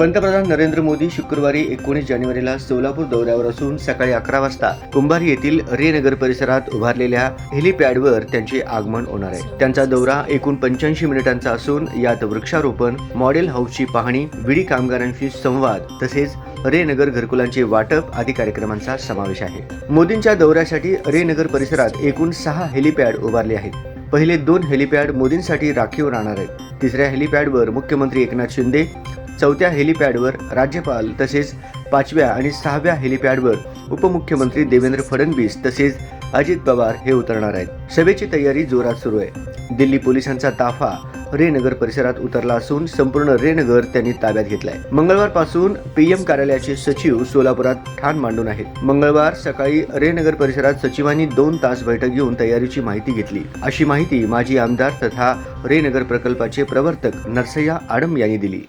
पंतप्रधान नरेंद्र मोदी शुक्रवारी एकोणीस जानेवारीला सोलापूर दौऱ्यावर असून सकाळी अकरा वाजता कुंभारी येथील रेनगर परिसरात उभारलेल्या हेलिपॅडवर त्यांचे आगमन होणार आहे. त्यांचा दौरा एकूण पंच्याऐंशी मिनिटांचा असून यात वृक्षारोपण मॉडेल हाऊसची पाहणी विडी कामगारांशी संवाद तसेच रेनगर घरकुलांचे वाटप आदी कार्यक्रमांचा समावेश आहे. मोदींच्या दौऱ्यासाठी रेनगर परिसरात एकूण सहा हेलिपॅड उभारले आहेत. पहिले दोन हेलिपॅड मोदींसाठी राखीव राहणार आहेत. तिसऱ्या हेलिपॅडवर मुख्यमंत्री एकनाथ शिंदे चौथ्या हेलिपॅडवर राज्यपाल तसेच पाचव्या आणि सहाव्या हेलिपॅडवर उपमुख्यमंत्री देवेंद्र फडणवीस तसेच अजित पवार हे उतरणार आहेत. सभेची तयारी जोरात सुरू आहे. दिल्ली पोलिसांचा ताफा रेनगर परिसरात उतरला असून संपूर्ण रेनगर त्यांनी ताब्यात घेतलाय. मंगळवारपासून पीएम कार्यालयाचे सचिव सोलापुरात ठाण मांडून आहेत. मंगळवार सकाळी रेनगर परिसरात सचिवांनी दोन तास बैठक घेऊन तयारीची माहिती घेतली. अशी माहिती माजी आमदार तथा रेनगर प्रकल्पाचे प्रवर्तक नरसय्या आडम यांनी दिली.